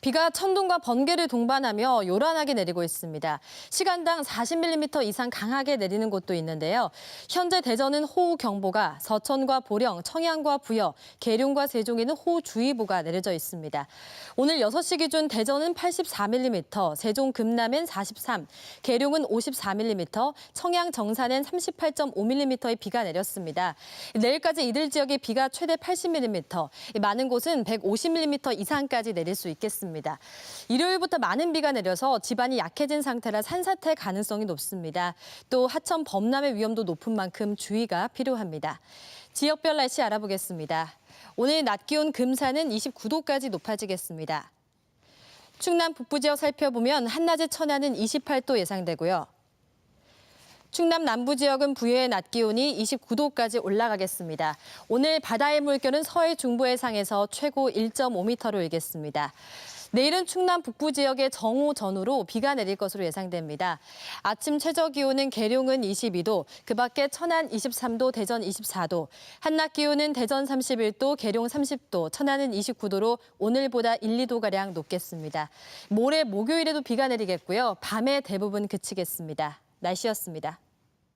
비가 천둥과 번개를 동반하며 요란하게 내리고 있습니다. 시간당 40mm 이상 강하게 내리는 곳도 있는데요. 현재 대전은 호우 경보가, 서천과 보령, 청양과 부여, 계룡과 세종에는 호우주의보가 내려져 있습니다. 오늘 6시 기준 대전은 84mm, 세종 금남엔 43, 계룡은 54mm, 청양 정산엔 38.5mm의 비가 내렸습니다. 내일까지 이들 지역에 비가 최대 80mm, 많은 곳은 150mm 이상까지 내릴 수 있겠습니다. 일요일부터 많은 비가 내려서 집안이 약해진 상태라 산사태 가능성이 높습니다. 또 하천 범람의 위험도 높은 만큼 주의가 필요합니다. 지역별 날씨 알아보겠습니다. 오늘 낮 기온 금산은 29도까지 높아지겠습니다. 충남 북부 지역 살펴보면 한낮의 천안은 28도 예상되고요. 충남 남부 지역은 부여의 낮 기온이 29도까지 올라가겠습니다. 오늘 바다의 물결은 서해 중부 해상에서 최고 1.5m로 일겠습니다. 내일은 충남 북부 지역의 정오 전후로 비가 내릴 것으로 예상됩니다. 아침 최저 기온은 계룡은 22도, 그 밖에 천안 23도, 대전 24도, 한낮 기온은 대전 31도, 계룡 30도, 천안은 29도로 오늘보다 1, 2도가량 높겠습니다. 모레 목요일에도 비가 내리겠고요. 밤에 대부분 그치겠습니다. 날씨였습니다.